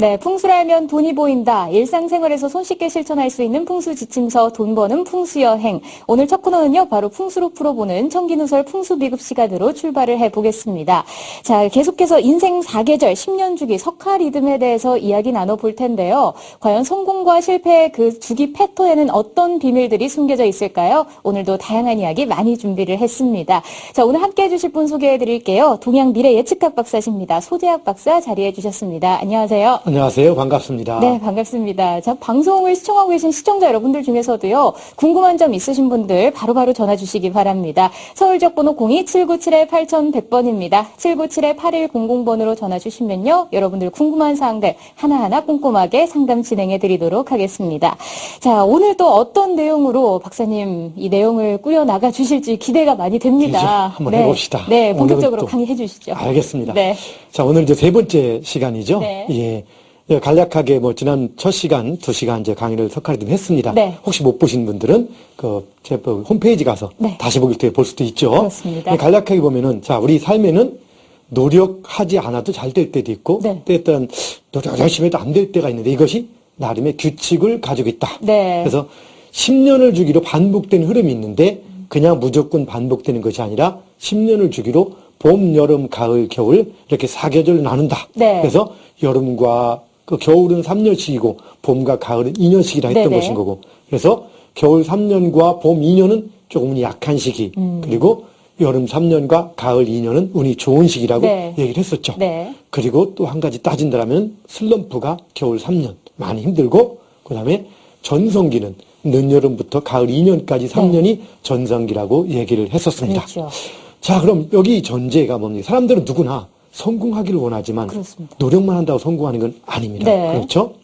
네, 풍수를 알면 돈이 보인다. 일상생활에서 손쉽게 실천할 수 있는 풍수 지침서 돈 버는 풍수 여행. 오늘 첫 코너는요, 바로 풍수로 풀어보는 청기누설 풍수 비급 시간으로 출발을 해보겠습니다. 자, 계속해서 인생 4계절 10년 주기 석화 리듬에 대해서 이야기 나눠볼 텐데요. 과연 성공과 실패의 그 주기 패턴에는 어떤 비밀들이 숨겨져 있을까요? 오늘도 다양한 이야기 많이 준비를 했습니다. 자, 오늘 함께 해주실 분 소개해 드릴게요. 동양 미래 예측학 박사십니다. 소재학 박사 자리해 주셨습니다. 안녕하세요. 안녕하세요. 반갑습니다. 네, 반갑습니다. 자, 방송을 시청하고 계신 시청자 여러분들 중에서도요, 궁금한 점 있으신 분들 바로 바로 전화 주시기 바랍니다. 서울 지역 번호 02-797-8100번입니다. 797-8100번으로 전화 주시면요, 여러분들 궁금한 사항들 하나하나 꼼꼼하게 상담 진행해 드리도록 하겠습니다. 자, 오늘 또 어떤 내용으로 박사님 이 내용을 꾸려 나가 주실지 기대가 많이 됩니다. 한번 네. 해봅시다. 네, 본격적으로 또 강의해 주시죠. 알겠습니다. 네. 자, 오늘 이제 세 번째 시간이죠. 네. 예. 예, 간략하게 뭐 지난 첫 시간, 두 시간 이제 강의를 석가리듬 했습니다. 네. 혹시 못 보신 분들은 그제 홈페이지 가서 네. 다시 보길 때볼 수도 있죠. 그렇습니다. 예, 간략하게 보면은 자, 우리 삶에는 노력하지 않아도 잘 될 때도 있고 네. 때 어떤 노력 열심히 해도 안 될 때가 있는데 이것이 나름의 규칙을 가지고 있다. 네. 그래서 10년을 주기로 반복되는 흐름이 있는데 그냥 무조건 반복되는 것이 아니라 10년을 주기로 봄, 여름, 가을, 겨울 이렇게 사계절로 나눈다. 네. 그래서 여름과 그 겨울은 3년씩이고 봄과 가을은 2년씩이라 했던 네네. 것인 거고. 그래서 겨울 3년과 봄 2년은 조금 약한 시기. 음. 그리고 여름 3년과 가을 2년은 운이 좋은 시기라고 네. 얘기를 했었죠. 네. 그리고 또 한 가지 따진다면 슬럼프가 겨울 3년 많이 힘들고 그다음에 전성기는 늦여름부터 가을 2년까지 3년이 전성기라고 얘기를 했었습니다. 네. 그렇죠. 자, 그럼 여기 전제가 뭡니까? 사람들은 누구나 성공하기를 원하지만 그렇습니다. 노력만 한다고 성공하는 건 아닙니다. 네. 그렇죠?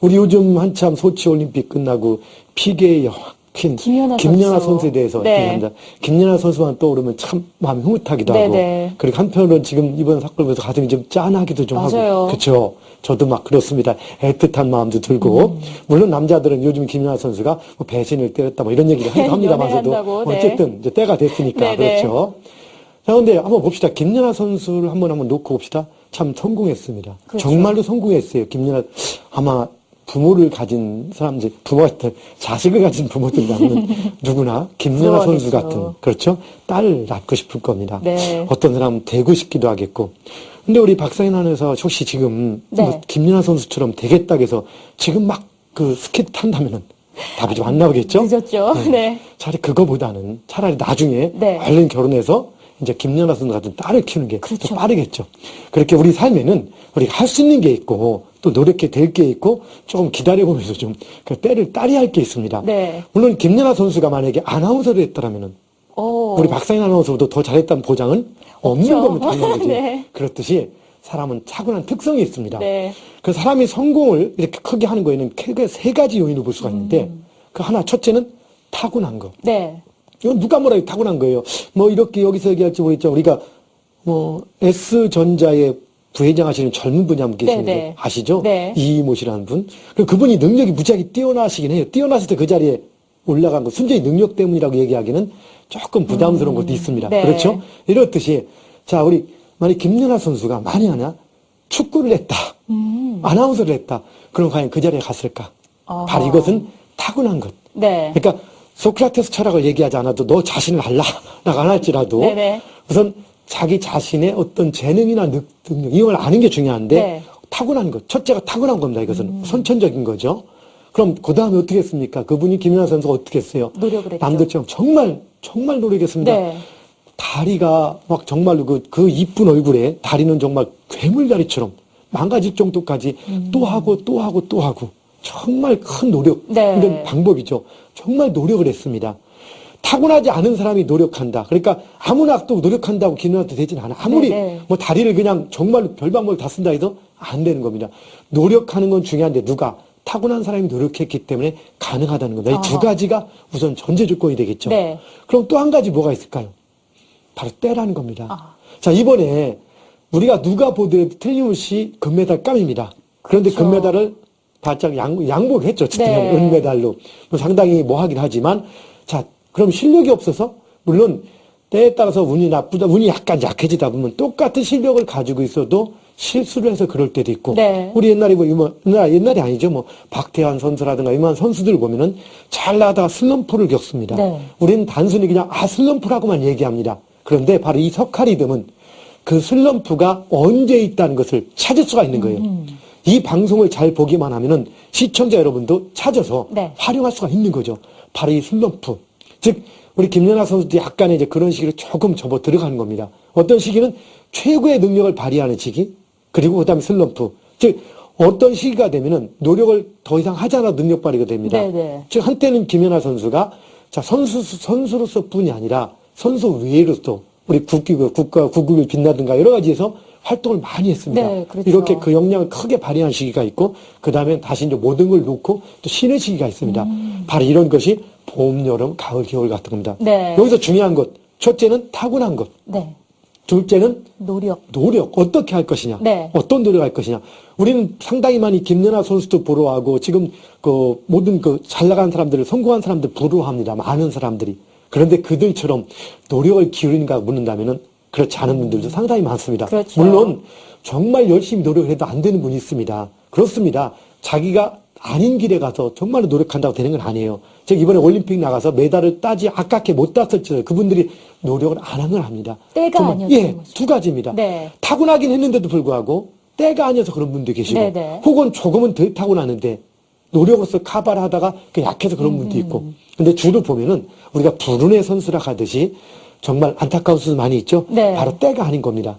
우리 요즘 한참 소치 올림픽 끝나고 피계의 여왕 김연아 김연아 선수. 선수 에 대해서 네. 얘기합니다. 김연아 선수만 떠오르면 참 마음이 흐뭇하기도 하고 네네. 그리고 한편으로는 지금 이번 사건을 보면서 가슴이 좀 짠하기도 좀 맞아요. 하고 그렇죠. 저도 막 그렇습니다. 애틋한 마음도 들고 음. 물론 남자들은 요즘 김연아 선수가 뭐 배신을 때렸다 뭐 이런 얘기를 네, 합니다만서도 연애한다고, 네. 어쨌든 이제 때가 됐으니까 네네. 그렇죠. 자, 근데 한번 봅시다. 김연아 선수를 한번 한번 놓고 봅시다. 참 성공했습니다. 그렇죠. 정말로 성공했어요. 김연아 아마 부모를 가진 사람들, 부모한테 자식을 가진 부모들이라면 누구나 김연아 선수. 같은 그렇죠. 딸 낳고 싶을 겁니다. 네. 어떤 사람은 되고 싶기도 하겠고. 근데 우리 박사인 안에서 혹시 지금 네. 뭐 김연아 선수처럼 되겠다 해서 지금 막 그 스케이트 탄다면은 답이 좀 안 나오겠죠? 늦었죠. 네. 차라리 그거보다는 차라리 나중에 네. 얼른 결혼해서 이제 김연아 선수 같은 딸을 키우는 게더 그렇죠. 빠르겠죠. 그렇게 우리 삶에는 우리가 할 수 있는 게 있고 또 노력해 될 게 있고 조금 기다려보면서 좀 그 때를 따려야 할게 있습니다. 네. 물론 김연아 선수가 만약에 아나운서를 했더라면은 오. 우리 박사인 아나운서보다 더 잘했다는 보장은 없는 없죠. 거면 당연한 거지. 네. 그렇듯이 사람은 타고난 특성이 있습니다. 네. 그 사람이 성공을 이렇게 크게 하는 거에는 크게 세 가지 요인을 볼 수가 있는데 음. 그 하나 첫째는 타고난 거. 네. 이건 누가 뭐라 타고난 거예요. 뭐 이렇게 여기서 얘기할지 모르겠지만 우리가 뭐 S전자의 부회장 하시는 젊은 분이 한 분 계시는데 네, 네. 아시죠? 네. 이이모 씨라는 분. 그 그분이 능력이 무지하게 뛰어나시긴 해요. 뛰어나실 때그 자리에 올라간 거 순전히 능력 때문이라고 얘기하기는 조금 부담스러운 것도 있습니다. 네. 그렇죠? 이렇듯이 자 우리 만약 김연아 선수가 만약 하냐 축구를 했다. 아나운서를 했다. 그럼 과연 그 자리에 갔을까? 어허. 바로 이것은 타고난 것. 네. 그러니까 소크라테스 철학을 얘기하지 않아도 너 자신을 알라 라고 안 할지라도 네네. 우선 자기 자신의 어떤 재능이나 능- 능력 이걸 아는 게 중요한데 네. 음. 타고난 것 첫째가 타고난 겁니다. 이것은 선천적인 거죠. 그럼 그 다음에 어떻게 했습니까? 그분이 김연아 선수가 어떻게 했어요? 노력을 했죠. 남들처럼 정말 정말 노력했습니다. 네. 다리가 막 정말로 그, 그 이쁜 얼굴에 다리는 정말 괴물다리처럼 망가질 정도까지 음. 또 하고 또 하고 또 하고 정말 큰 노력 네. 이런 방법이죠. 정말 노력을 했습니다. 타고나지 않은 사람이 노력한다. 그러니까 아무나 또 노력한다고 기능한테 되진 않아. 아무리 네, 네. 뭐 다리를 그냥 정말로 별방법을 다 쓴다 해도 안 되는 겁니다. 노력하는 건 중요한데 누가 타고난 사람이 노력했기 때문에 가능하다는 겁니다. 이두 아하. 가지가 우선 전제 조건이 되겠죠. 네. 그럼 또 한 가지 뭐가 있을까요? 바로 때라는 겁니다. 아. 자, 이번에 우리가 누가 보더라도 틀림없이 금메달 깜입니다. 그런데 그렇죠. 금메달을 바짝 양, 양보했죠. 어쨌든 네. 은메달로. 뭐 상당히 뭐 하긴 하지만, 자, 그럼 실력이 없어서, 물론 때에 따라서 운이 나쁘다, 운이 약간 약해지다 보면 똑같은 실력을 가지고 있어도 실수를 해서 그럴 때도 있고 네. 우리 옛날에 뭐 옛날 옛날이 아니죠 뭐 박태환 선수라든가 이만 선수들 보면은 잘 나가다가 슬럼프를 겪습니다. 네. 우리는 단순히 그냥 아 슬럼프라고만 얘기합니다. 그런데 바로 이 석하리듬은 그 슬럼프가 언제 있다는 것을 찾을 수가 있는 거예요. 음. 이 방송을 잘 보기만 하면은 시청자 여러분도 찾아서 네. 활용할 수가 있는 거죠. 바로 이 슬럼프. 즉, 우리 김연아 선수도 약간의 이제 그런 시기를 조금 접어 들어가는 겁니다. 어떤 시기는 최고의 능력을 발휘하는 시기, 그리고 그 다음에 슬럼프. 즉, 어떤 시기가 되면은 노력을 더 이상 하지 않아도 능력 발휘가 됩니다. 네네. 즉, 한때는 김연아 선수가 자, 선수, 선수로서 뿐이 아니라 선수 외로서 우리 국기, 국가, 국국을 빛나든가 여러 가지에서 활동을 많이 했습니다. 네, 그렇죠. 이렇게 그 역량을 크게 발휘한 시기가 있고, 그 다음에 다시 이제 모든 걸 놓고 또 쉬는 시기가 있습니다. 음. 바로 이런 것이 봄, 여름, 가을, 겨울 같은 겁니다. 네. 여기서 중요한 것, 첫째는 타고난 것, 네. 둘째는 노력. 노력, 어떻게 할 것이냐, 네. 어떤 노력을 할 것이냐. 우리는 상당히 많이 김연아 선수도 부러워하고 지금 그 모든 그 잘 나가는 사람들을 성공한 사람들 부러워합니다. 많은 사람들이. 그런데 그들처럼 노력을 기울이는가 묻는다면은 그렇지 않은 분들도 상당히 많습니다. 그렇죠. 물론 정말 열심히 노력을 해도 안 되는 분이 있습니다. 그렇습니다. 자기가 아닌 길에 가서 정말로 노력한다고 되는 건 아니에요. 제가 이번에 올림픽 나가서 메달을 따지 아깝게 못 땄을지라도 그분들이 노력을 안한걸 합니다. 때가 정말, 아니었던 예, 거죠. 두 가지입니다. 네. 타고나긴 했는데도 불구하고 때가 아니어서 그런 분도 계시고 네 네. 혹은 조금은 덜 타고나는데 노력으로서 카바를 하다가 그 약해서 그런 분도 있고 음. 근데 주로 보면은 우리가 불운의 선수라 하듯이 정말 안타까운 선수 많이 있죠 네. 바로 때가 아닌 겁니다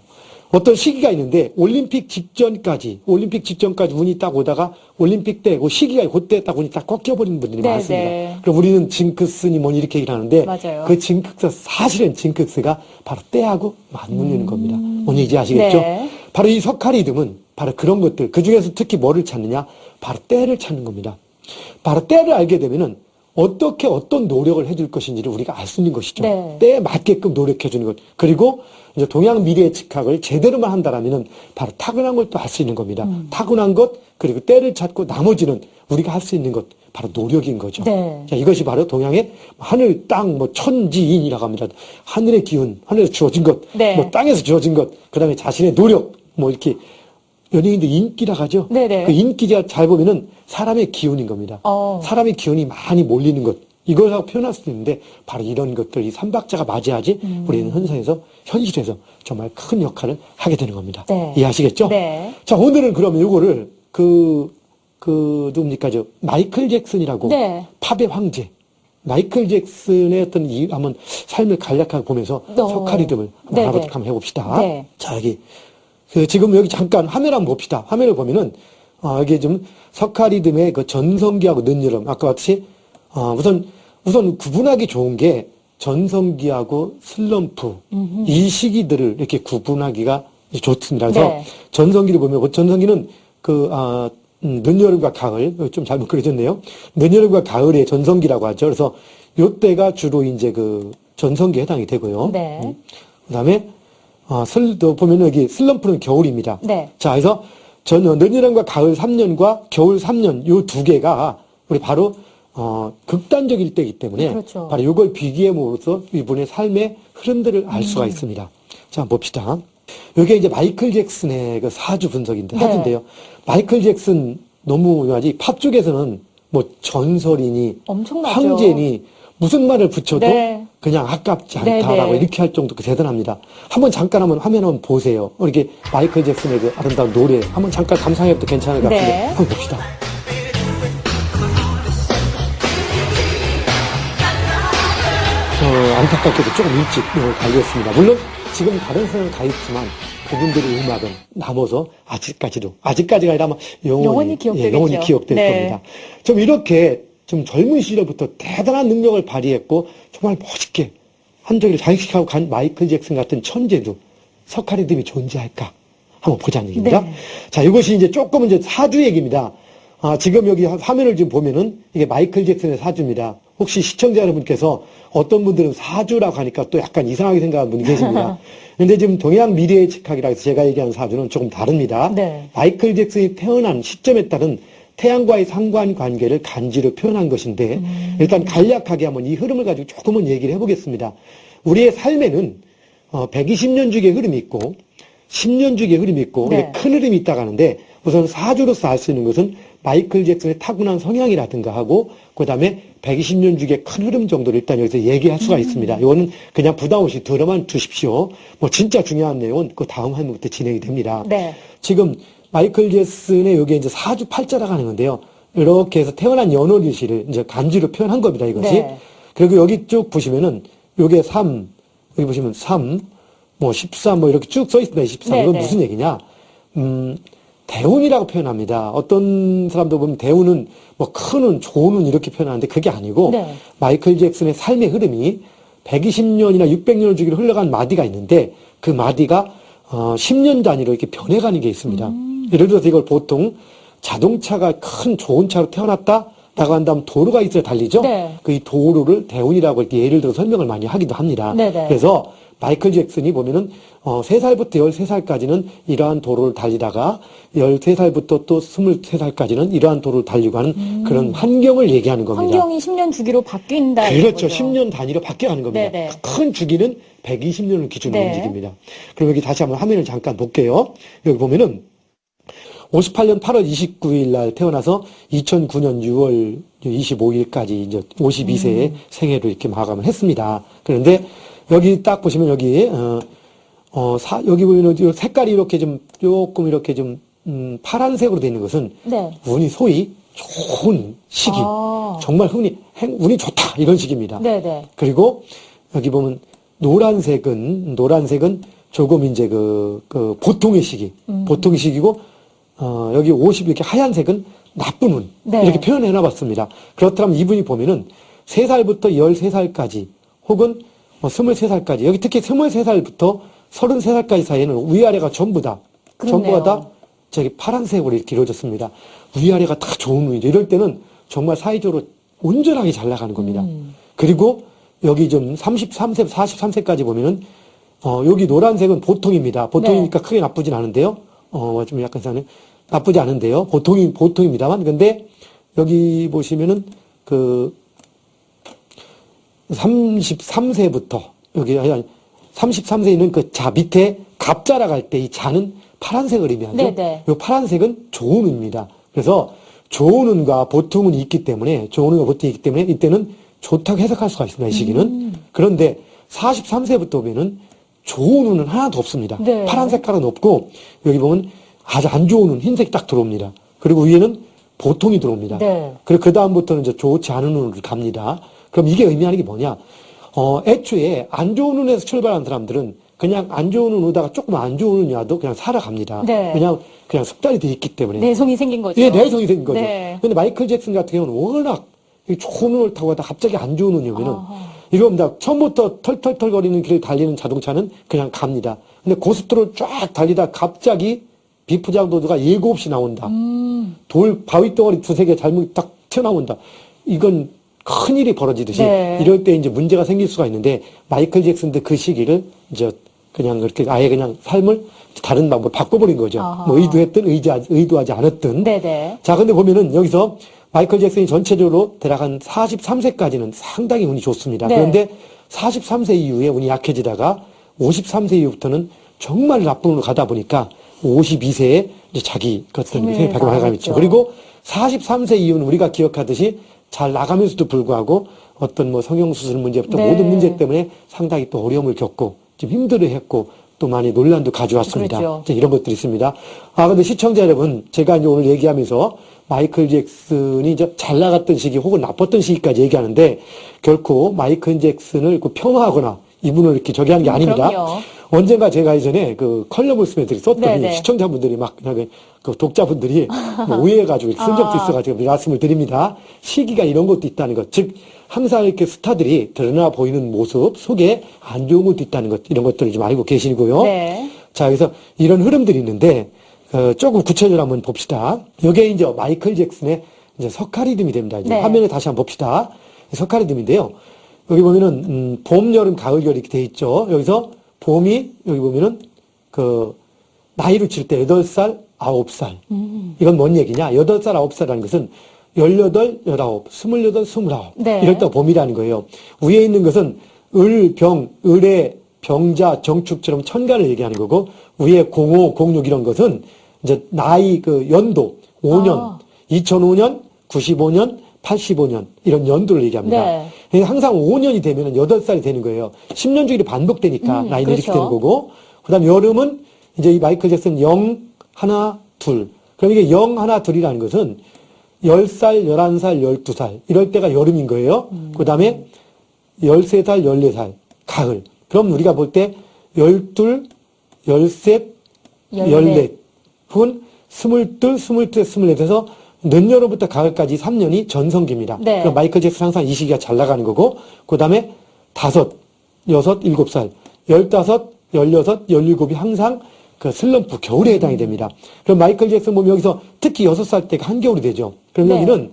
어떤 시기가 있는데 올림픽 직전까지 올림픽 직전까지 운이 딱 오다가 올림픽 때 그 시기가 그때 딱 운이 딱 꺾여버리는 분들이 네, 많습니다 네. 그럼 우리는 징크스니 뭐니 이렇게 얘기를 하는데 맞아요. 그 징크스 사실은 징크스가 바로 때하고 맞물리는 겁니다 뭔 얘기인지 아시겠죠? 음. 네. 바로 이 석가리듬은 바로 그런 것들, 그 중에서 특히 뭐를 찾느냐? 바로 때를 찾는 겁니다. 바로 때를 알게 되면은 어떻게 어떤 노력을 해줄 것인지를 우리가 알 수 있는 것이죠. 네. 때에 맞게끔 노력해 주는 것. 그리고 이제 동양 미래의 직학을 제대로만 한다라면은 바로 타고난 걸 또 할 수 있는 겁니다. 음. 타고난 것, 그리고 때를 찾고 나머지는 우리가 할 수 있는 것. 바로 노력인 거죠. 네. 자, 이것이 바로 동양의 하늘, 땅, 뭐 천지인이라고 합니다. 하늘의 기운, 하늘에서 주어진 것, 네. 뭐 땅에서 주어진 것, 그 다음에 자신의 노력, 뭐 이렇게 연예인들 인기라고 하죠. 네네. 그 인기가 잘 보면은 사람의 기운인 겁니다. 어. 사람의 기운이 많이 몰리는 것. 이걸 하고 표현할 수 있는데 바로 이런 것들, 이 삼박자가 맞아야지 음. 우리는 현상에서, 현실에서 정말 큰 역할을 하게 되는 겁니다. 네. 이해하시겠죠? 네. 자, 오늘은 그러면 이거를 그, 그, 누굽니까, 저, 마이클 잭슨이라고. 네. 팝의 황제. 마이클 잭슨의 어떤 이, 한번 삶을 간략하게 보면서 어. 한번 네네. 알아보도록 한번 해봅시다. 네. 자, 여기. 그 지금 여기 잠깐 화면 한번 봅시다. 화면을 보면은, 어, 여기 좀 석가리듬의 그 전성기하고 늦여름. 아까 같이, 어, 우선, 우선 구분하기 좋은 게 전성기하고 슬럼프. 이 시기들을 이렇게 구분하기가 좋습니다. 그래서 네. 전성기를 보면, 그 전성기는 그, 아, 음, 늦여름과 가을, 좀 잘못 그려졌네요. 늦여름과 가을의 전성기라고 하죠. 그래서 요때가 주로 이제 그 전성기에 해당이 되고요. 네. 그 다음에, 어, 슬, 또 보면 여기 슬럼프는 겨울입니다. 네. 자, 그래서 전, 늦여름과 가을 3년과 겨울 3년, 요 두 개가 우리 바로, 어, 극단적일 때이기 때문에. 그렇죠. 바로 이걸 비교해봄으로써 이분의 삶의 흐름들을 알 수가 음. 있습니다. 자, 봅시다. 이게 이제 마이클 잭슨의 그 사주 분석인데, 네. 사주인데요. 마이클 잭슨 너무 유명하지, 팝 쪽에서는 뭐 전설이니, 엄청나죠. 황제니, 무슨 말을 붙여도 네. 그냥 아깝지 네, 않다라고 네. 이렇게 할 정도 그 대단합니다. 한번 잠깐 한번 화면 한번 보세요. 이렇게 마이클 잭슨의 그 아름다운 노래 한번 잠깐 감상해도 괜찮을 것 같은데 네. 한번 봅시다. 어, 안타깝게도 조금 일찍 달렸습니다. 물론 지금 다른 사람은 가 있지만 그분들의 음악은 남아서 아직까지도 아직까지가 아니라 아마 영원히, 영원히 기억되겠죠. 예, 영원히 기억될 네. 겁니다. 좀 이렇게 좀 젊은 시절부터 대단한 능력을 발휘했고 정말 멋있게 한적을 장식하고 간 마이클 잭슨 같은 천재도 석가리듬이 존재할까 한번 보자는 얘기입니다. 네. 자, 이것이 이제 조금은 이제 사주 얘기입니다. 아, 지금 여기 화- 화면을 지금 보면은 이게 마이클 잭슨의 사주입니다. 혹시 시청자 여러분께서 어떤 분들은 사주라고 하니까 또 약간 이상하게 생각하는 분이 계십니다. 근데 지금 동양 미래의 직학이라 해서 제가 얘기하는 사주는 조금 다릅니다. 네. 마이클 잭슨이 태어난 시점에 따른 태양과의 상관 관계를 간지로 표현한 것인데 음. 일단 간략하게 한번 이 흐름을 가지고 조금은 얘기를 해보겠습니다. 우리의 삶에는 어, 120년 주기의 흐름이 있고 10년 주기의 흐름이 있고 네. 큰 흐름이 있다고 하는데 우선 사주로서 알 수 있는 것은 마이클 잭슨의 타고난 성향이라든가 하고 그다음에 120년 주기의 큰 흐름 정도를 일단 여기서 얘기할 수가 있습니다. 이거는 그냥 부담 없이 들어만 두십시오. 뭐 진짜 중요한 내용은 그 다음 화면부터 진행이 됩니다. 네. 지금 마이클 잭슨의 여기 이제 사주 팔자라고 하는 건데요. 이렇게 해서 태어난 연월일시를 이제 간지로 표현한 겁니다, 이것이. 네. 그리고 여기 쭉 보시면은 요게 3, 여기 보시면 3, 뭐 13, 뭐 이렇게 쭉 써 있습니다. 23. 네, 이건 네. 무슨 얘기냐? 음, 대운이라고 표현합니다. 어떤 사람도 보면 대운은 뭐 큰운, 좋은 운 이렇게 표현하는데 그게 아니고 네. 마이클 잭슨의 삶의 흐름이 120년이나 600년을 주기로 흘러간 마디가 있는데 그 마디가 어, 10년 단위로 이렇게 변해가는 게 있습니다. 음. 예를 들어서 이걸 보통 자동차가 큰 좋은 차로 태어났다? 라고 한다면 도로가 있어야 달리죠? 네. 그 이 도로를 대운이라고 이렇게 예를 들어 설명을 많이 하기도 합니다. 네네. 그래서 마이클 잭슨이 보면은 어 3살부터 13살까지는 이러한 도로를 달리다가 13살부터 또 23살까지는 이러한 도로를 달리고 하는 그런 환경을 얘기하는 겁니다. 음. 환경이 10년 주기로 바뀐다. 그렇죠. 이거죠. 10년 단위로 바뀌어가는 겁니다. 네네. 큰 주기는 120년을 기준으로 네. 움직입니다. 그럼 여기 다시 한번 화면을 잠깐 볼게요. 여기 보면은 58년 8월 29일 날 태어나서 2009년 6월 25일까지 이제 52세의 생애를 이렇게 마감을 했습니다. 그런데 여기 딱 보시면 여기 어, 어, 사, 여기 보면 은 색깔이 이렇게 좀 조금 이렇게 좀 음, 파란색으로 되어 있는 것은 네. 운이 소위 좋은 시기, 아. 정말 운이 행, 운이 좋다 이런 식입니다. 네네. 그리고 여기 보면 노란색은 노란색은 조금 이제 그, 그 보통의 시기, 음. 보통의 시기고 어, 여기 50 이렇게 하얀색은 나쁜 운 네. 이렇게 표현해 놔봤습니다. 그렇다면 이분이 보면은 3살부터 13살까지 혹은 뭐 23살까지 여기 특히 23살부터 33살까지 사이에는 위아래가 전부 다 그렇네요. 전부가 다 저기 파란색으로 이렇게 이루어졌습니다. 위아래가 다 좋은 운이죠. 이럴 때는 정말 사회적으로 온전하게 잘 나가는 겁니다. 음. 그리고 여기 좀 33세, 43세까지 보면은 어, 여기 노란색은 보통입니다. 보통이니까 크게 나쁘진 않은데요. 어, 좀 약간 이상하네. 나쁘지 않은데요. 보통이, 보통입니다만. 근데 여기 보시면은 그 33세부터 여기 아니 33세에 있는 그 자 밑에 갑자라 갈때이 자는 파란색을 의미하죠. 네네. 이 파란색은 좋은 운입니다. 그래서 좋은 운과 보통 운이 있기 때문에 좋은 운과 보통이 있기 때문에 이때는 좋다고 해석할 수가 있습니다. 이 시기는. 음. 그런데 43세부터 보면은 좋은 운은 하나도 없습니다. 네. 파란 색깔은 없고 여기 보면 아주 안 좋은 운 흰색이 딱 들어옵니다. 그리고 위에는 보통이 들어옵니다. 네. 그리고 그 다음부터는 이제 좋지 않은 운으로 갑니다. 그럼 이게 의미하는 게 뭐냐? 어, 애초에 안 좋은 운에서 출발한 사람들은 그냥 안 좋은 운 오다가 조금 안 좋은 운이 와도 그냥 살아갑니다. 네. 그냥, 그냥 습관이 돼 있기 때문에. 내성이 생긴 거죠. 예, 내성이 생긴 거죠. 네. 근데 마이클 잭슨 같은 경우는 워낙 이 좋은 운을 타고 가다 갑자기 안 좋은 운이 오면은. 이겁니다. 처음부터 털털털 거리는 길을 달리는 자동차는 그냥 갑니다. 근데 고속도로를 쫙 달리다 갑자기 비프장 도드가 예고 없이 나온다. 음. 돌 바위 덩어리 두세 개 잘못 딱 튀어나온다. 이건 큰 일이 벌어지듯이 네. 이럴 때 이제 문제가 생길 수가 있는데 마이클 잭슨도 그 시기를 이제 그냥 그렇게 아예 그냥 삶을 다른 방법으로 바꿔버린 거죠. 아하. 뭐 의도했든 의지하지, 의도하지 않았든. 네네. 자, 근데 보면은 여기서 마이클 잭슨이 전체적으로 대략 한 43세까지는 상당히 운이 좋습니다. 네. 그런데 43세 이후에 운이 약해지다가 53세 이후부터는 정말 나쁜 운으로 가다 보니까 52세에 이제 자기 것들 짐을 생각하게 나갔죠. 나가겠죠. 그리고 43세 이후는 우리가 기억하듯이 잘 나가면서도 불구하고 어떤 뭐 성형수술 문제부터 네. 모든 문제 때문에 상당히 또 어려움을 겪고 좀 힘들어 했고 또 많이 논란도 가져왔습니다. 그렇죠. 자, 이런 것들이 있습니다. 아, 근데 시청자 여러분, 제가 이제 오늘 얘기하면서 마이클 잭슨이 이제 잘 나갔던 시기 혹은 나빴던 시기까지 얘기하는데 결코 마이클 잭슨을 그 폄하하거나 이분을 이렇게 저기 한게 음, 아닙니다. 그럼요. 언젠가 제가 예전에 그 컬럼을 쓰면서 썼더니 네네. 시청자분들이 막, 그냥 그 독자분들이 뭐 오해해가지고 쓴 적도 아. 있어가지고 말씀을 드립니다. 시기가 이런 것도 있다는 것. 즉, 항상 이렇게 스타들이 드러나 보이는 모습 속에 안 좋은 것도 있다는 것, 이런 것들을 좀 알고 계시고요. 네. 자, 그래서 이런 흐름들이 있는데, 어, 조금 구체적으로 한번 봅시다. 이게 이제 마이클 잭슨의 이제 석가리듬이 됩니다. 이제 네. 화면에 다시 한번 봅시다. 석가리듬인데요. 여기 보면은, 음, 봄, 여름, 가을, 겨울 이렇게 돼 있죠. 여기서 봄이, 여기 보면은, 그, 나이를 칠 때 8살, 9살. 음. 이건 뭔 얘기냐? 8살, 9살이라는 것은 18, 19, 28, 29. 네. 이럴 때 봄이라는 거예요. 위에 있는 것은 을, 병, 을의 경자, 정축처럼 천간을 얘기하는 거고 위에 05, 06 이런 것은 이제 나이 그 연도 5년, 아. 2005년, 95년, 85년 이런 연도를 얘기합니다. 네. 그러니까 항상 5년이 되면 8살이 되는 거예요. 10년 주기로 반복되니까 음, 나이는 이렇게 그렇죠. 되는 거고 그다음 여름은 이제 이 마이클 잭슨 0 하나 둘. 그럼 이게 0 하나 둘이라는 것은 10살, 11살, 12살 이럴 때가 여름인 거예요. 음. 그다음에 13살, 14살 가을. 그럼 우리가 볼 때 12, 13, 14 혹은 22, 22, 24에서 늦여름부터 가을까지 3년이 전성기입니다. 네. 그럼 마이클 잭슨 항상 이 시기가 잘 나가는 거고 그 다음에 다섯, 여섯, 일곱 살, 열다섯, 열여섯, 열일곱이 항상 그 슬럼프 겨울에 해당이 됩니다. 그럼 마이클 잭슨 보면 여기서 특히 여섯 살 때가 한겨울이 되죠. 그럼 네. 여기는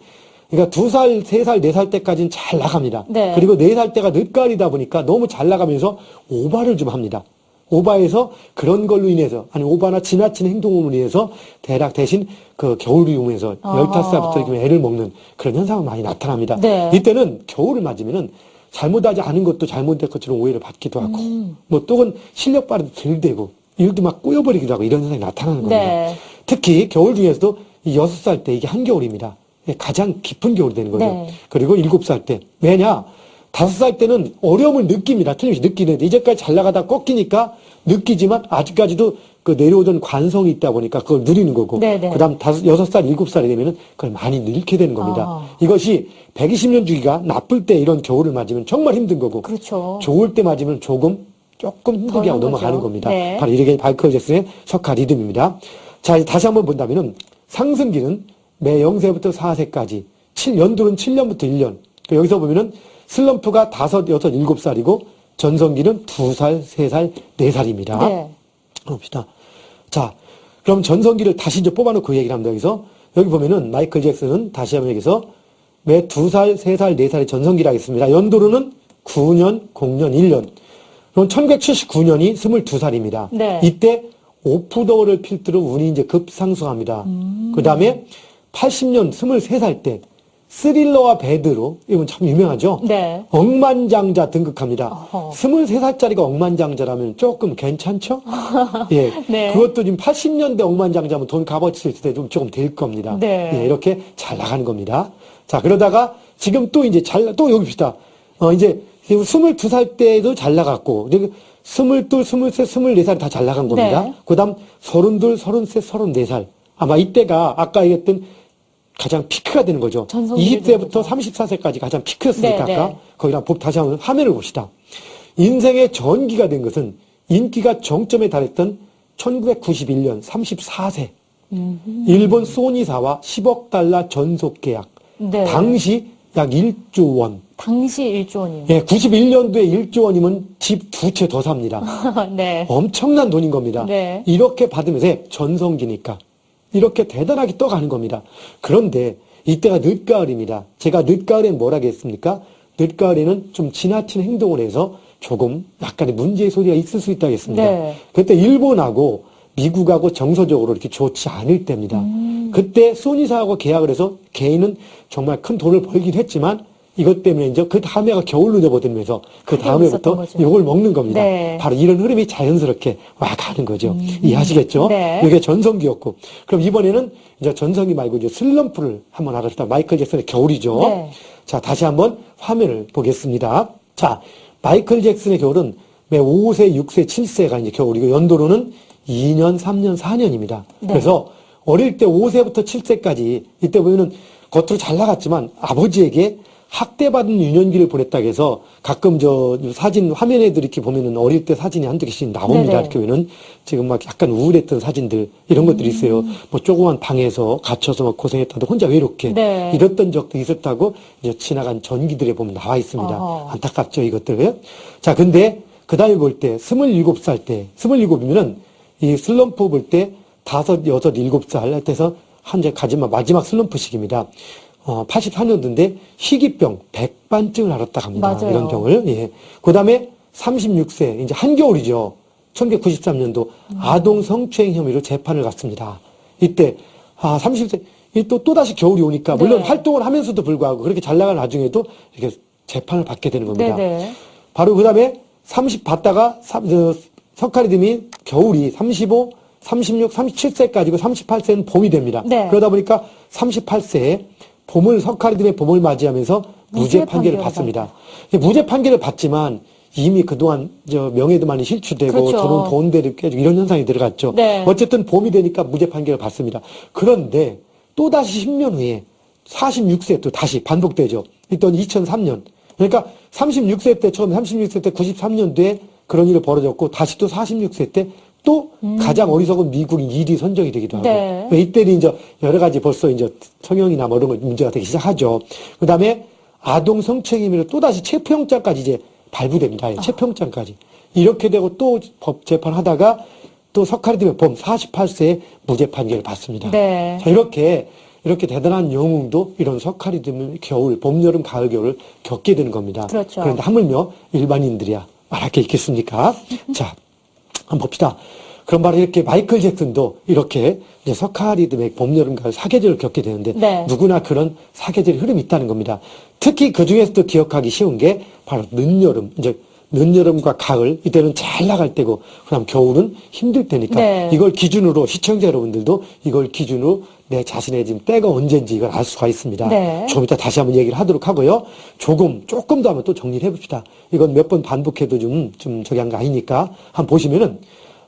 그러니까 두 살, 세 살, 네 살 때까지는 잘 나갑니다. 네. 그리고 네 살 때가 늦가을이다 보니까 너무 잘 나가면서 오바를 좀 합니다. 오바에서 그런 걸로 인해서 아니 오바나 지나친 행동으로 인해서 대략 대신 그 겨울이 오면서 아하. 열다섯 살부터 이렇게 애를 먹는 그런 현상은 많이 나타납니다. 네. 이때는 겨울을 맞으면은 잘못하지 않은 것도 잘못된 것처럼 오해를 받기도 하고 음. 뭐 또는 실력 발휘도 덜 되고 일도 막 꼬여버리기도 하고 이런 현상이 나타나는 겁니다. 네. 특히 겨울 중에서도 이 여섯 살 때 이게 한겨울입니다. 이게 가장 깊은 겨울이 되는 거죠. 네. 그리고 일곱 살 때. 왜냐? 다섯 살 때는 어려움을 느낍니다. 틀림없이 느끼는데 이제까지 잘 나가다 꺾이니까 느끼지만 아직까지도 그 내려오던 관성이 있다 보니까 그걸 누리는 거고. 네, 네. 그다음 다섯 여섯 살 일곱 살이 되면은 그걸 많이 늙게 되는 겁니다. 아. 이것이 120년 주기가 나쁠 때 이런 겨울을 맞으면 정말 힘든 거고. 그렇죠. 좋을 때 맞으면 조금 조금 힘들게 하고 넘어가는 거죠. 겁니다. 네. 바로 이게 바이클 잭슨의 석가 리듬입니다. 자, 이제 다시 한번 본다면은 상승기는 매 0세부터 4세까지 7, 연도는 7년부터 1년. 그 여기서 보면은 슬럼프가 5, 6, 7살이고 전성기는 2살, 3살, 4살입니다. 네. 봅시다. 자, 그럼 전성기를 다시 이제 뽑아놓고 얘기를 합니다. 여기서. 여기 보면은 마이클 잭슨은 다시 한번 여기서 매 두 살, 세 살, 네 살의 전성기를 하겠습니다. 연도로는 9년, 0년, 1년. 그럼 1979년이 22살입니다. 네. 이때 오프더워를 필두로 운이 이제 급상승합니다. 음. 그 다음에 80년 23살 때 스릴러와 배드로, 이건 참 유명하죠? 네. 억만장자 등극합니다. 어허. 23살짜리가 억만장자라면 조금 괜찮죠? 예. 네. 그것도 지금 80년대 억만장자면 돈 값어치 있을 때좀 조금 될 겁니다. 네. 예, 이렇게 잘 나가는 겁니다. 자, 그러다가 지금 또 이제 잘, 또 여기 봅시다. 어, 이제 22살 때도 잘 나갔고, 그리고 22, 23, 24살 다 잘 나간 겁니다. 네. 그 다음 32, 33, 34살. 아마 이때가 아까 얘기했던 가장 피크가 되는 거죠. 전성기를 20세부터 되는 거죠. 34세까지 가장 피크였으니까 네, 아까 네. 거기랑 법 다시 한번 화면을 봅시다. 인생의 전기가 된 것은 인기가 정점에 달했던 1991년 34세 일본 소니사와 10억 달러 전속 계약. 네. 당시 약 1조 원. 당시 1조 원이요. 예, 91년도에 1조 원이면 집 두 채 더 삽니다. 네. 엄청난 돈인 겁니다. 네. 이렇게 받으면서 전성기니까 이렇게 대단하게 떠가는 겁니다. 그런데 이때가 늦가을입니다. 제가 늦가을엔 뭐라 했습니까? 늦가을에는 좀 지나친 행동을 해서 조금 약간의 문제의 소리가 있을 수 있다고 했습니다. 네. 그때 일본하고 미국하고 정서적으로 이렇게 좋지 않을 때입니다. 음. 그때 소니사하고 계약을 해서 개인은 정말 큰 돈을 벌긴 했지만 이것 때문에 이제 그 다음에가 겨울로 접어들면서 그 웃었던 거죠. 욕을 먹는 겁니다. 네. 바로 이런 흐름이 자연스럽게 와 가는 거죠. 이해하시겠죠? 네. 이게 전성기였고. 그럼 이번에는 이제 전성기 말고 이제 슬럼프를 한번 알아봅시다. 마이클 잭슨의 겨울이죠. 네. 자, 다시 한번 화면을 보겠습니다. 자, 마이클 잭슨의 겨울은 매 5세, 6세, 7세가 이제 겨울이고 연도로는 2년, 3년, 4년입니다. 네. 그래서 어릴 때 5세부터 7세까지 이때 보면은 겉으로 잘 나갔지만 아버지에게 학대받은 유년기를 보냈다고 해서 가끔 저 사진 화면에 이렇게 보면은 어릴 때 사진이 한두 개씩 나옵니다. 네네. 이렇게 보면은 지금 막 약간 우울했던 사진들 이런 것들이 있어요. 음. 뭐 조그만 방에서 갇혀서 막 고생했다도 혼자 외롭게 네. 이랬던 적도 있었다고 이제 지나간 전기들에 보면 나와 있습니다. 어허. 안타깝죠, 이것들. 자, 근데 그 다음에 볼 때, 27살 때, 27이면은 이 슬럼프 볼 때, 다섯, 여섯, 일곱 살 때서 한제 가지마 마지막 슬럼프 시기입니다. 어, 84년도인데 희귀병, 백반증을 앓았다 합니다. 맞아요. 이런 병을. 예. 그 다음에 36세, 이제 한겨울이죠. 1993년도 아동 성추행 혐의로 재판을 갔습니다. 이때, 아, 30세, 이 또, 또다시 겨울이 오니까, 물론 네. 활동을 하면서도 불구하고 그렇게 잘 나간 와중에도 이렇게 재판을 받게 되는 겁니다. 네네. 바로 그 다음에 30 받다가 저, 석가리듬이 겨울이 35, 36, 37세까지고 38세는 봄이 됩니다. 네. 그러다 보니까 38세에 봄을 석가리듬의 봄을 맞이하면서 무죄 무죄 판결을 받습니다. 무죄 판결을 받지만 이미 그동안 저 명예도 많이 실추되고 그렇죠. 저는 돈대를 깨지고 이런 현상이 들어갔죠. 네. 어쨌든 봄이 되니까 무죄 판결을 받습니다. 그런데 또 다시 10년 후에 46세 또 다시 반복되죠. 이던 2003년. 그러니까 36세 때 처음 36세 때 93년도에 그런 일이 벌어졌고 다시 또 46세 때 또 가장 어리석은 미국인 1위 선정이 되기도 하고 네. 이때는 이제 여러 가지 벌써 이제 성형이나 뭐 이런 거 문제가 되기 시작하죠. 그 다음에 아동 성추행 혐의로 또 다시 체포영장까지 이제 발부됩니다. 예, 체포영장까지. 이렇게 되고 또 법 재판하다가 또 석하리듬의 봄 48세에 무죄 판결을 받습니다. 네. 자, 이렇게 이렇게 대단한 영웅도 이런 석하리듬의 겨울, 봄, 여름, 가을, 겨울을 겪게 되는 겁니다. 그렇죠. 그런데 하물며 일반인들이야 말할 게 있겠습니까? 자, 한번 봅시다. 그럼 바로 이렇게 마이클 잭슨도 이렇게 이제 석하리듬의 봄, 여름, 가을 사계절을 겪게 되는데 네. 누구나 그런 사계절의 흐름이 있다는 겁니다. 특히 그 중에서도 기억하기 쉬운 게 바로 늦여름, 이제 늦여름과 가을 이때는 잘 나갈 때고 그다음 겨울은 힘들 때니까 네. 이걸 기준으로 시청자 여러분들도 이걸 기준으로 내 자신의 지금 때가 언제인지 이걸 알 수가 있습니다. 네. 조금 이따 다시 한번 얘기를 하도록 하고요. 조금 조금 더 한번 또 정리를 해봅시다. 이건 몇 번 반복해도 좀 좀 저기 한 거 아니니까 한번 보시면은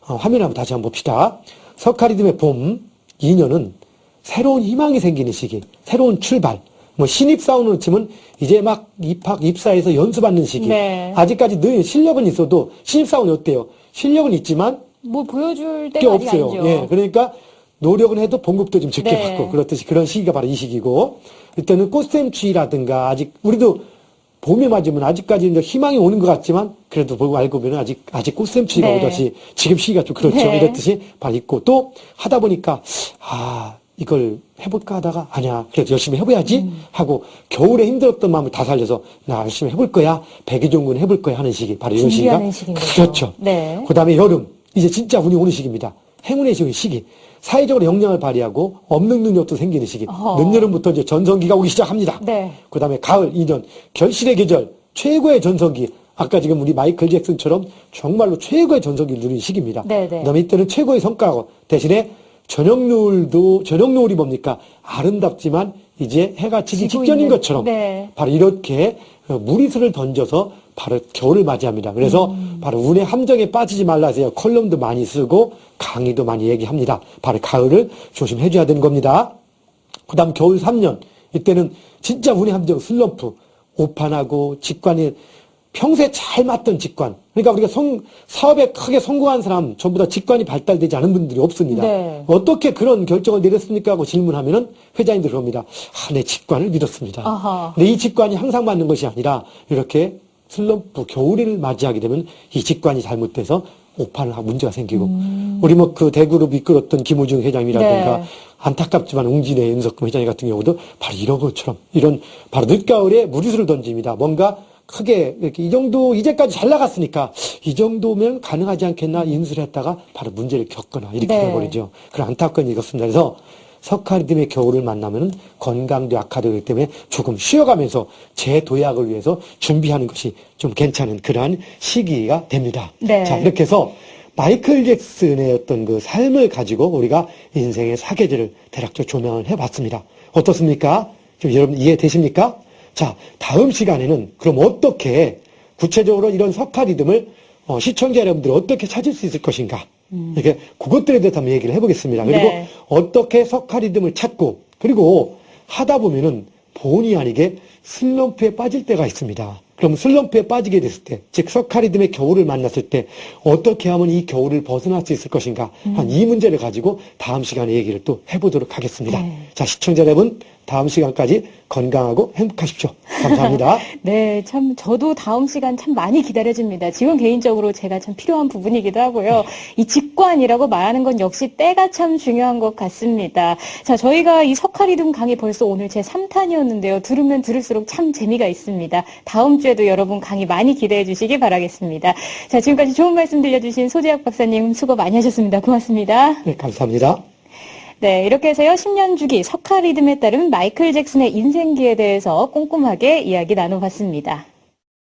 어, 화면 한번 다시 한번 봅시다. 석가리듬의 봄 2년은 새로운 희망이 생기는 시기, 새로운 출발. 뭐 신입 사원으로 치면 이제 막 입학 입사해서 연수받는 시기. 네. 아직까지 늘 실력은 있어도 신입 사원이 어때요? 실력은 있지만 뭐 보여줄 게 때가 없어요. 아니죠. 예, 그러니까 노력은 해도 봉급도 좀 적게 네. 받고 그렇듯이 그런 시기가 바로 이 시기고 이때는 꽃샘추위라든가 아직 우리도 봄에 맞으면 아직까지 이제 희망이 오는 것 같지만 그래도 보고 알고 보면 아직 아직 꽃샘추위가 네. 오듯이 지금 시기가 좀 그렇죠. 네. 이랬듯이 바로 있고 또 하다 보니까 아 이걸 해볼까 하다가 아니야 그래도 열심히 해봐야지 음. 하고 겨울에 힘들었던 마음을 다 살려서 나 열심히 해볼 거야 백의종군 해볼 거야 하는 시기 바로 이런 시기가. 그렇죠. 네. 그 다음에 여름, 이제 진짜 운이 오는 시기입니다. 행운의 시기. 사회적으로 역량을 발휘하고 없는 능력도 생기는 시기. 어허. 늦여름부터 이제 전성기가 오기 시작합니다. 네. 그 다음에 가을, 2년, 결실의 계절, 최고의 전성기. 아까 지금 우리 마이클 잭슨처럼 정말로 최고의 전성기를 누리는 시기입니다. 네, 네. 그 다음에 이때는 최고의 성과고 대신에 저녁 노을도, 저녁 노을이 뭡니까? 아름답지만 이제 해가 지기 직전인 있는, 것처럼 네. 바로 이렇게 어, 무리수를 던져서 바로 겨울을 맞이합니다. 그래서 음. 바로 운의 함정에 빠지지 말라 해서 컬럼도 많이 쓰고 강의도 많이 얘기합니다. 바로 가을을 조심해 줘야 되는 겁니다. 그 다음 겨울 3년. 이때는 진짜 운의 함정 슬럼프. 오판하고 직관이 평소에 잘 맞던 직관. 그러니까 우리가 성, 사업에 크게 성공한 사람 전부 다 직관이 발달되지 않은 분들이 없습니다. 네. 어떻게 그런 결정을 내렸습니까? 하고 질문하면은 회장님들 그럽니다. 아, 내 직관을 믿었습니다. 아하. 근데 이 직관이 항상 맞는 것이 아니라 이렇게 슬럼프 겨울을 맞이하게 되면 이 직관이 잘못돼서 오판을 하고 문제가 생기고 우리 뭐 그 대그룹 이끌었던 김우중 회장이라든가 네. 안타깝지만 웅진의 윤석금 회장 같은 경우도 바로 이런 것처럼 이런 바로 늦가을에 무리수를 던집니다. 뭔가 크게 이렇게 이 정도 이제까지 잘 나갔으니까 이 정도면 가능하지 않겠나 인수를 했다가 바로 문제를 겪거나 이렇게 네. 돼버리죠. 그런 안타까운 일이 없습니다. 그래서 석하리듬의 겨울을 만나면 건강도 악화되기 때문에 조금 쉬어가면서 재도약을 위해서 준비하는 것이 좀 괜찮은 그러한 시기가 됩니다. 네. 자, 이렇게 해서 마이클 잭슨의 어떤 그 삶을 가지고 우리가 인생의 사계절을 대략적으로 조명을 해봤습니다. 어떻습니까? 좀 여러분 이해되십니까? 자, 다음 시간에는 그럼 어떻게 구체적으로 이런 석하리듬을 어, 시청자 여러분들 어떻게 찾을 수 있을 것인가? 이렇게 그것들에 대해서 한번 얘기를 해보겠습니다. 그리고 네. 어떻게 석하리듬을 찾고 그리고 하다 보면은 본의 아니게 슬럼프에 빠질 때가 있습니다. 그럼 슬럼프에 빠지게 됐을 때, 즉 석하리듬의 겨울을 만났을 때 어떻게 하면 이 겨울을 벗어날 수 있을 것인가? 한이 문제를 가지고 다음 시간에 얘기를 또 해보도록 하겠습니다. 네. 자, 시청자 여러분, 다음 시간까지 건강하고 행복하십시오. 감사합니다. 네, 참 저도 다음 시간 참 많이 기다려집니다. 지금 개인적으로 제가 참 필요한 부분이기도 하고요. 이 직관이라고 말하는 건 역시 때가 참 중요한 것 같습니다. 자, 저희가 이 석하리듬 강의 벌써 오늘 제 3탄이었는데요. 들으면 들을수록 참 재미가 있습니다. 다음 주에도 여러분 강의 많이 기대해 주시기 바라겠습니다. 자, 지금까지 좋은 말씀 들려주신 소재학 박사님 수고 많이 하셨습니다. 고맙습니다. 네, 감사합니다. 네, 이렇게 해서요, 10년 주기 석하 리듬에 따른 마이클 잭슨의 인생기에 대해서 꼼꼼하게 이야기 나눠봤습니다.